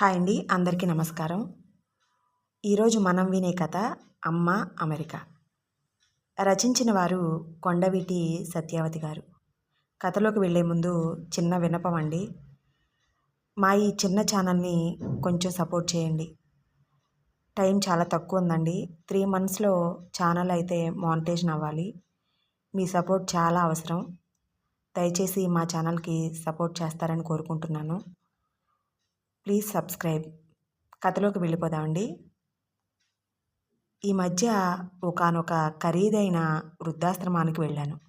Hi అండి అందరికీ నమస్కారం. ఈరోజు మనం వినే కథ అమ్మ అమెరికా. రచించిన వారు కొండవీటి సత్యావతి గారు. కథలోకి వెళ్ళే ముందు చిన్న వినపం అండి. మా ఈ చిన్న ఛానల్ని కొంచెం సపోర్ట్ చేయండి. టైం చాలా తక్కువ ఉందండి. త్రీ మంత్స్లో ఛానల్ అయితే మానిటేషన్ అవ్వాలి. మీ సపోర్ట్ చాలా అవసరం. దయచేసి మా ఛానల్కి సపోర్ట్ చేస్తారని కోరుకుంటున్నాను. Please subscribe. కథలోకి వెళ్ళిపోదామండి. ఈ మధ్య ఒకనొక ఖరీదైన వృద్ధాశ్రమానికి వెళ్ళాను.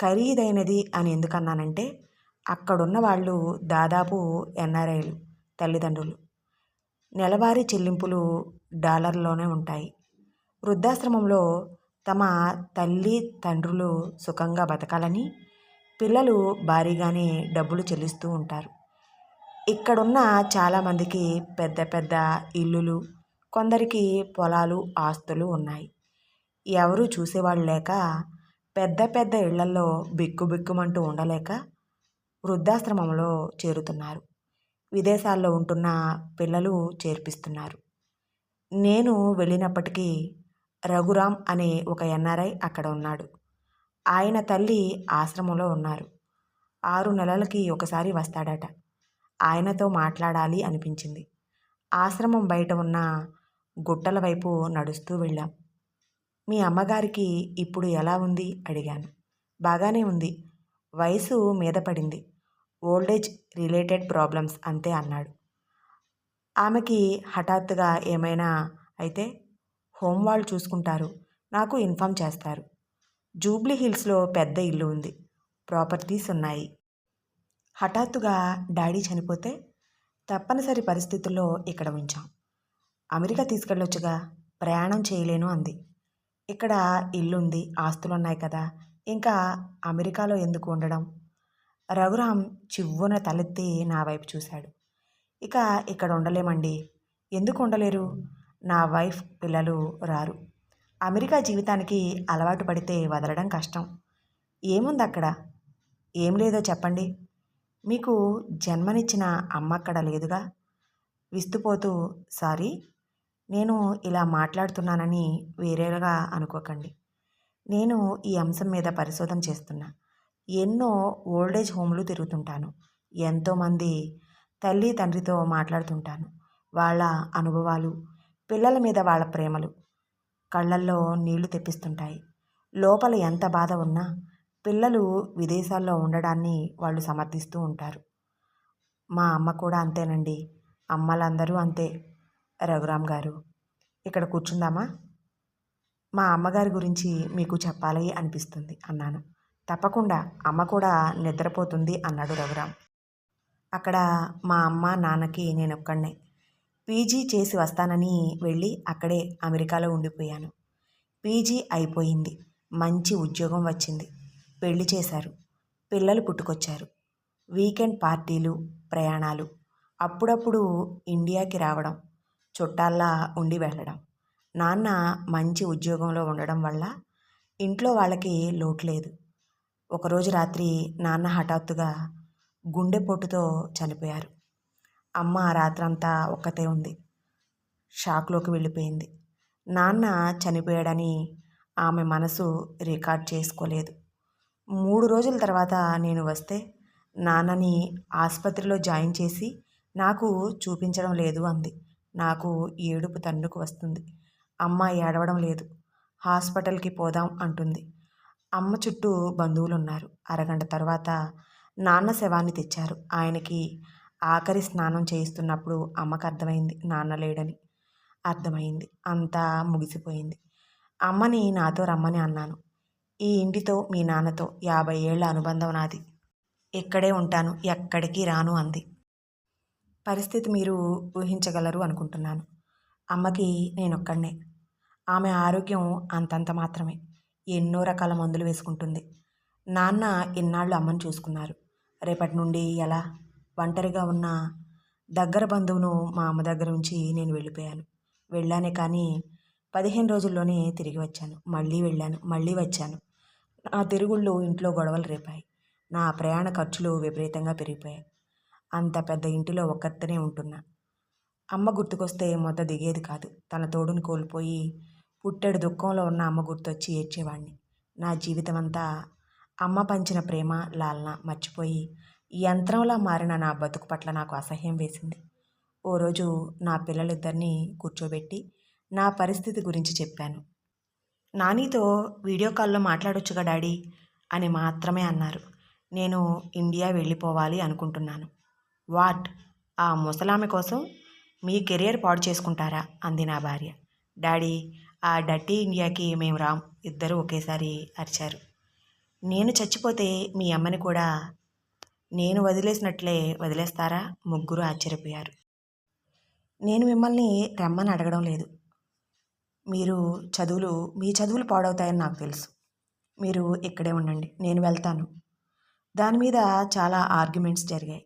ఖరీదైనది అని ఎందుకన్నానంటే అక్కడున్న వాళ్ళు దాదాపు ఎన్ఆర్ఐలు తల్లిదండ్రులు. నెలవారీ చెల్లింపులు డాలర్లోనే ఉంటాయి. వృద్ధాశ్రమంలో తమ తల్లి తండ్రులు సుఖంగా బతకాలని పిల్లలు భారీగానే డబ్బులు చెల్లిస్తూ ఉంటారు. ఇక్కడున్న చాలామందికి పెద్ద పెద్ద ఇల్లులు కొందరికి పొలాలు ఆస్తులు ఉన్నాయి. ఎవరు చూసేవాళ్ళు లేక పెద్ద పెద్ద ఇళ్ళల్లో బిక్కుబిక్కుమంటూ ఉండలేక వృద్ధాశ్రమంలో చేరుతున్నారు. విదేశాల్లో ఉంటున్న పిల్లలు చేర్పిస్తున్నారు. నేను వెళ్ళినప్పటికీ రఘురామ్ అనే ఒక ఎన్ఆర్ఐ అక్కడ ఉన్నాడు. ఆయన తల్లి ఆశ్రమంలో ఉన్నారు. ఆరు నెలలకి ఒకసారి వస్తాడట. ఆయనతో మాట్లాడాలి అనిపించింది. ఆశ్రమం బయట ఉన్న గుట్టల వైపు నడుస్తూ వెళ్ళాం. మీ అమ్మగారికి ఇప్పుడు ఎలా ఉంది? అడిగాను. బాగానే ఉంది. వయసు మీద పడింది. ఓల్డేజ్ రిలేటెడ్ ప్రాబ్లమ్స్ అంతే అన్నాడు. ఆమెకి హఠాత్తుగా ఏమైనా అయితే హోమ్ వాళ్ళు చూసుకుంటారు. నాకు ఇన్ఫామ్ చేస్తారు. జూబ్లీ హిల్స్లో పెద్ద ఇల్లు ఉంది. ప్రాపర్టీస్ ఉన్నాయి. హఠాత్తుగా డాడీ చనిపోతే తప్పనిసరి పరిస్థితుల్లో ఇక్కడ ఉంచాం. అమెరికా తీసుకెళ్ళొచ్చుగా ప్రయాణం చేయలేను అంది. ఇక్కడ ఇల్లుంది ఆస్తులున్నాయి కదా ఇంకా అమెరికాలో ఎందుకు ఉండడం? రఘురామ్ చివ్వున తలెత్తి నా వైపు చూశాడు. ఇక ఇక్కడ ఉండలేమండి. ఎందుకు ఉండలేరు? నా వైఫ్ పిల్లలు రారు. అమెరికా జీవితానికి అలవాటు పడితే వదలడం కష్టం. ఏముంది అక్కడ ఏం లేదో చెప్పండి. మీకు జన్మనిచ్చిన అమ్మ అక్కడ లేదుగా? విస్తుపోతూ సారీ నేను ఇలా మాట్లాడుతున్నానని వేరేగా అనుకోకండి. నేను ఈ అంశం మీద పరిశోధన చేస్తున్నా. ఎన్నో ఓల్డేజ్ హోమ్లు తిరుగుతుంటాను. ఎంతోమంది తల్లి తండ్రితో మాట్లాడుతుంటాను. వాళ్ళ అనుభవాలు పిల్లల మీద వాళ్ళ ప్రేమలు కళ్ళల్లో నీళ్ళు తెప్పిస్తుంటాయి. లోపల ఎంత బాధ ఉన్నా పిల్లలు విదేశాల్లో ఉండడాన్ని వాళ్ళు సమర్థిస్తూ ఉంటారు. మా అమ్మ కూడా అంతేనండి. అమ్మలందరూ అంతే. రఘురామ్ గారు ఇక్కడ కూర్చుందామా? మా అమ్మగారి గురించి మీకు చెప్పాలి అనిపిస్తుంది అన్నాను. తప్పకుండా అమ్మ కూడా నిద్రపోతుంది అన్నాడు రఘురామ్. అక్కడ మా అమ్మ నాన్నకి నేను ఒక్కడనే పీజీ చేసి వస్తానని వెళ్ళి అక్కడే అమెరికాలో ఉండిపోయాను. పీజీ అయిపోయింది. మంచి ఉద్యోగం వచ్చింది. పెళ్ళి చేశారు. పిల్లలు పుట్టుకొచ్చారు. వీకెండ్ పార్టీలు ప్రయాణాలు. అప్పుడప్పుడు ఇండియాకి రావడం చుట్టాల్లా ఉండి వెళ్ళడం. నాన్న మంచి ఉద్యోగంలో ఉండడం వల్ల ఇంట్లో వాళ్ళకి లోటు లేదు. ఒకరోజు రాత్రి నాన్న హఠాత్తుగా గుండెపోటుతో చనిపోయారు. అమ్మ రాత్రంతా ఒక్కతే ఉంది. షాక్లోకి వెళ్ళిపోయింది. నాన్న చనిపోయాడని ఆమె మనసు రికార్డ్ చేసుకోలేదు. మూడు రోజుల తర్వాత నేను వస్తే నాన్నని ఆసుపత్రిలో జాయిన్ చేసి నాకు చూపించడం లేదు అంది. నాకు ఏడుపు తండ్రుకు వస్తుంది. అమ్మ ఏడవడం లేదు. హాస్పిటల్కి పోదాం అంటుంది. అమ్మ చుట్టూ బంధువులు ఉన్నారు అరగంట తర్వాత నాన్న శవాన్ని తెచ్చారు. ఆయనకి ఆఖరి స్నానం చేయిస్తున్నప్పుడు అమ్మకు అర్థమైంది నాన్న లేడని. అర్థమైంది. అంతా ముగిసిపోయింది. అమ్మని నాతో రమ్మని అన్నాను. ఈ ఇంటితో మీ నాన్నతో యాభై ఏళ్ళ అనుబంధం నాది. ఇక్కడే ఉంటాను ఎక్కడికి రాను అంది. పరిస్థితి మీరు ఊహించగలరు అనుకుంటున్నాను. అమ్మకి నేనొక్కడనే. ఆమె ఆరోగ్యం అంతంత మాత్రమే. ఎన్నో రకాల మందులు వేసుకుంటుంది. నాన్న ఇన్నాళ్ళు అమ్మని చూసుకున్నారు. రేపటి నుండి ఎలా? ఒంటరిగా ఉన్న దగ్గర బంధువును మా అమ్మ దగ్గర ఉంచి నేను వెళ్ళిపోయాను. వెళ్ళానే కానీ పదిహేను రోజుల్లోనే తిరిగి వచ్చాను. మళ్ళీ వెళ్ళాను మళ్ళీ వచ్చాను. నా తిరుగుళ్ళు ఇంట్లో గొడవలు రేపాయి. నా ప్రయాణ ఖర్చులు విపరీతంగా పెరిగిపోయాయి. అంత పెద్ద ఇంటిలో ఒక్కరితోనే ఉంటున్నా. అమ్మ గుర్తుకొస్తే మొద్ద దిగేది కాదు. తన తోడుని కోల్పోయి పుట్టెడు దుఃఖంలో ఉన్న అమ్మ గుర్తొచ్చి ఏడ్చేవాడిని నా జీవితం అంతా అమ్మ పంచిన ప్రేమ లాలన మర్చిపోయి యంత్రంలా మారిన నా బతుకు పట్ల నాకు అసహ్యం వేసింది. ఓ రోజు నా పిల్లలిద్దరినీ కూర్చోబెట్టి నా పరిస్థితి గురించి చెప్పాను. నానీతో వీడియో కాల్లో మాట్లాడొచ్చుగా డాడీ అని మాత్రమే అన్నారు. నేను ఇండియా వెళ్ళిపోవాలి అనుకుంటున్నాను. వాట్? ఆ ముసలామె కోసం మీ కెరియర్ పాడు చేసుకుంటారా? అంది నా భార్య. డాడీ ఆ డర్టీ ఇండియాకి మేము రాం. ఇద్దరు ఒకేసారి అరిచారు. నేను చచ్చిపోతే మీ అమ్మని కూడా నేను వదిలేసినట్లే వదిలేస్తారా? ముగ్గురు ఆశ్చర్యపోయారు. నేను మిమ్మల్ని రమ్మని అడగడం లేదు. మీరు చదువులు మీ చదువులు పాడవుతాయని నాకు తెలుసు. మీరు ఇక్కడే ఉండండి నేను వెళ్తాను. దాని మీద చాలా ఆర్గ్యుమెంట్స్ జరిగాయి.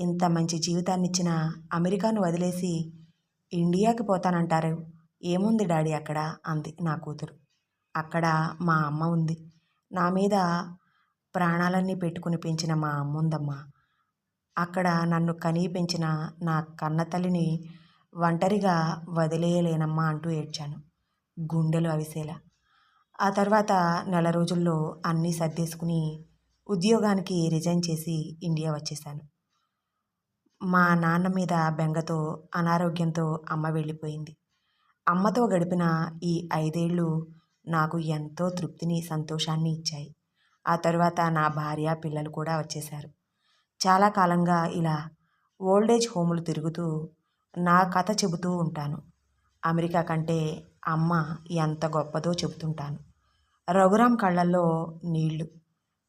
ఇంత మంచి జీవితాన్ని ఇచ్చిన అమెరికాను వదిలేసి ఇండియాకి పోతానంటారు. ఏముంది డాడీ అక్కడ? అంది నా కూతురు. అక్కడ మా అమ్మ ఉంది. నా మీద ప్రాణాలన్నీ పెట్టుకుని పెంచిన మా అమ్మ ఉందమ్మా అక్కడ నన్ను కనీ పెంచిన నా కన్న తల్లిని ఒంటరిగా వదిలేయలేనమ్మా అంటూ ఏడ్చాను. గుండెలు అవిసేలా. ఆ తర్వాత నెల రోజుల్లో అన్నీ సర్దేసుకుని ఉద్యోగానికి రిజైన్ చేసి ఇండియా వచ్చేసాను మా నాన్న మీద బెంగతో అనారోగ్యంతో అమ్మ వెళ్ళిపోయింది. అమ్మతో గడిపిన ఈ ఐదేళ్ళు నాకు ఎంతో తృప్తిని సంతోషాన్ని ఇచ్చాయి. ఆ తర్వాత నా భార్య పిల్లలు కూడా వచ్చేశారు. చాలా కాలంగా ఇలా ఓల్డేజ్ హోములు తిరుగుతూ నా కథ చెబుతూ ఉంటాను. అమెరికా కంటే అమ్మ ఎంత గొప్పదో చెబుతుంటాను. రఘురాం కళ్ళల్లో నీళ్ళు.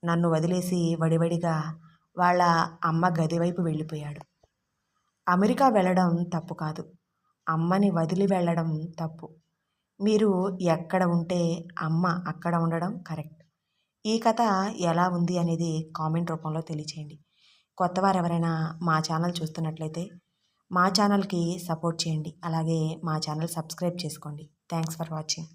నన్ను వదిలేసి వడివడిగా వాళ్ళ అమ్మ గదివైపు వెళ్ళిపోయాడు. అమెరికా వెళ్ళడం తప్పు కాదు. అమ్మని వదిలి వెళ్ళడం తప్పు. మీరు ఎక్కడ ఉంటే అమ్మ అక్కడ ఉండడం కరెక్ట్. ఈ కథ ఎలా ఉంది అనేది కామెంట్ రూపంలో తెలియచేయండి. కొత్తవారు ఎవరైనా మా ఛానల్ చూస్తున్నట్లయితే మా ఛానల్కి సపోర్ట్ చేయండి. అలాగే మా ఛానల్ సబ్స్క్రైబ్ చేసుకోండి. Thanks for watching